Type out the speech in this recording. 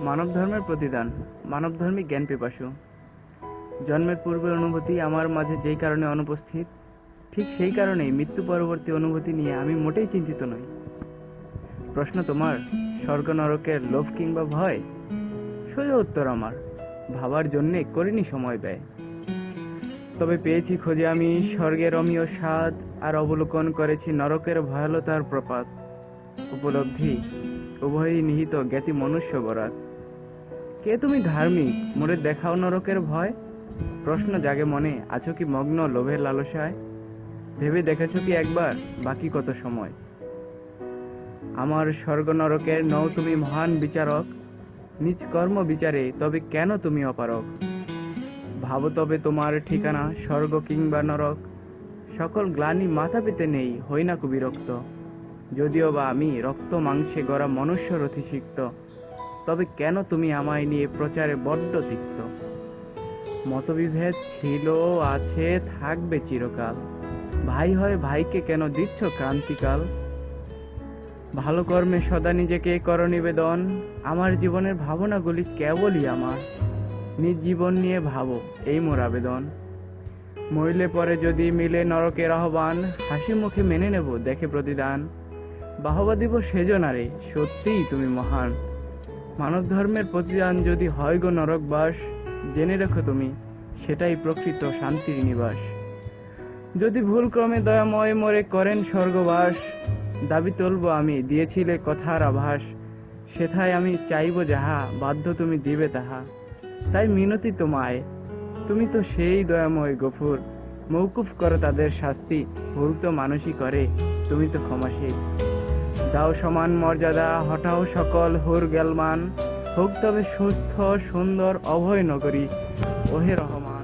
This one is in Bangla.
মানব ধর্মের প্রতিদান, মানবধর্মী জ্ঞান পিপাসু। জন্মের পূর্বের অনুভূতি আমার মাঝে যেই কারণে অনুপস্থিত, ঠিক সেই কারণেই মৃত্যু পরবর্তী অনুভূতি নিয়ে আমি মোটেই চিন্তিত নই। প্রশ্ন তোমার স্বর্গ নরকের লোভ কিংবা ভয়? সোজা উত্তর আমার, ভাবার জন্যে করিনি সময় ব্যয়। তবে পেয়েছি খোঁজে আমি স্বর্গের অমীয় স্বাদ, আর অবলোকন করেছি নরকের ভয়ালতার প্রপাত। উপলব্ধি উভয়ই নিহিত জ্ঞাতি মনুষ্য বরাত কে তুমি ধার্মিক? মোরে দেখাও নরকের ভয়। প্রশ্ন জাগে মনে, আছো কি মগ্ন লোভের লালসায়? ভেবে দেখেছ কি একবার? বাকি কত সময়? আমার স্বর্গ নরকের নও তুমি মহান বিচারক। নিজ কর্ম বিচারে, তবে কেন তুমি অপারক? ভাবো তবে তোমার ঠিকানা, স্বর্গ কিংবা নরক। সকল গ্লানি মাথা পেতে নেই, হই না বিরক্ত যদিও বা আমি রক্ত মাংসে গড়া মনুষ্য রথি সিক্ত, তবে কেন তুমি আমায় নিয়ে প্রচারে বড্ড তিক্ত? মতবিভেদ ছিল আছে, থাকবে চিরকাল। ভাই হয় ভাইকে কেন দিচ্ছ ক্রান্তিকাল? ভালো কর্মে সদা নিজেকে কর নিবেদন, আমার জীবনের ভাবনাগুলি কেবলই আমার। নিজ জীবন নিয়ে ভাবো এই মোর আবেদন। মরিলে পরে যদি মিলে নরকের আহ্বান হাসি মুখে মেনে নেব, দেখে প্রতিদান। বাহবা দিব সেজনারে সত্যিই তুমি মহান। মানব ধর্মের প্রতিদান যদি হয় গো নরকবাস জেনে রেখো তুমি, সেটাই প্রকৃত শান্তির নিবাস। যদি ভুল ক্রমে দয়াময় মোরে করেন স্বর্গবাস, দাবি তুলব আমি, দিয়েছিলে কথার আভাস। সেথায় আমি চাইব যাহা, বাধ্য তুমি দিবে তাহা। তাই মিনতি তোমায়, তুমি তো সেই দয়াময় গফুর। মৌকুফ করো তাদের শাস্তি, ভুল তো মানুষই করে, তুমি তো ক্ষমাশীল। দাও সমান মর্যাদা হঠাও সকল হুর গেলমান। হোক তবে সুস্থ, সুন্দর, অভয় নগরী। ওহে রহমান।